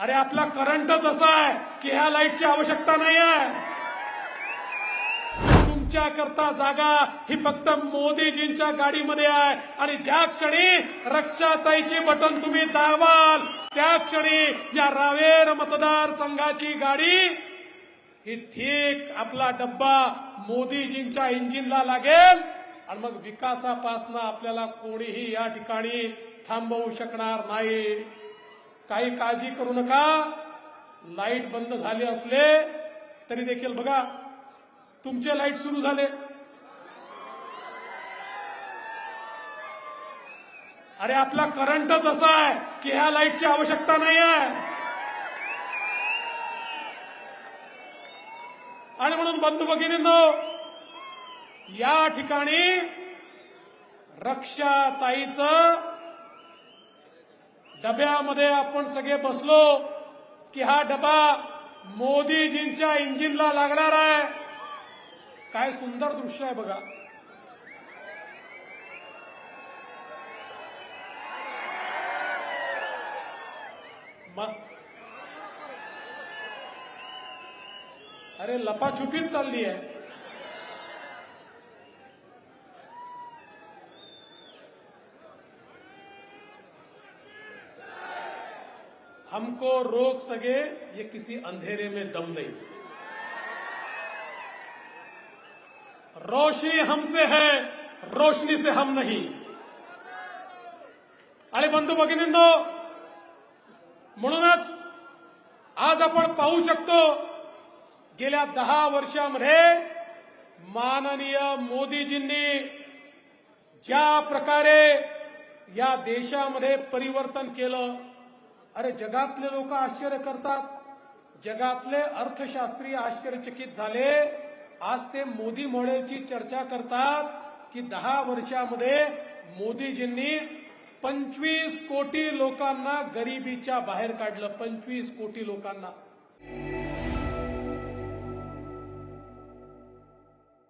अरे आपला करंटच असा आहे की ह्या लाईटची आवश्यकता नाही आहे तुमच्या करता जागा ही फक्त मोदीजींच्या गाडीमध्ये आहे. आणि ज्या क्षणी रक्षाताईची बटन तुम्ही दाबाल त्या क्षणी या रावेर मतदारसंघाची गाडी ही ठीक आपला डब्बा मोदीजींच्या इंजिनला लागेल. आणि मग विकासापासनं आपल्याला कोणीही या ठिकाणी थांबवू शकणार नाही. काही काळजी करू नका. लाइट बंद झाले असले तरी देखील बघा तुमचे लाइट सुरू झाले. अरे आपला करंटच असा आहे की ह्या लाईटची आवश्यकता नाही आहे आणि म्हणून बंधू भगिनींनो या ठिकाणी रक्षाताईचं डब्यामध्ये आपण सगळे बसलो की हा डबा मोदीजींच्या इंजिनला लागणार आहे. काय सुंदर दृश्य आहे बघा. अरे लपाछुपीच चालली आहे. हमको रोक सके ये किसी अंधेरे में दम नहीं। रोशनी हमसे है रोशनी से हम नहीं। आणि बंधू भगिनींनो म्हणूनच आज आपण पाहू शकतो गेल्या दहा वर्षामध्ये माननीय मोदीजींनी ज्या प्रकारे या देशामध्ये परिवर्तन केलं अरे जगातले लोक आश्चर्य करतात. जगातले अर्थशास्त्री आश्चर्यचकित झाले. आज ते मोदी मॉडेलची चर्चा करतात की दहा वर्षामध्ये मोदीजींनी पंचवीस कोटी लोकांना गरिबीच्या बाहेर काढलं. पंचवीस कोटी लोकांना.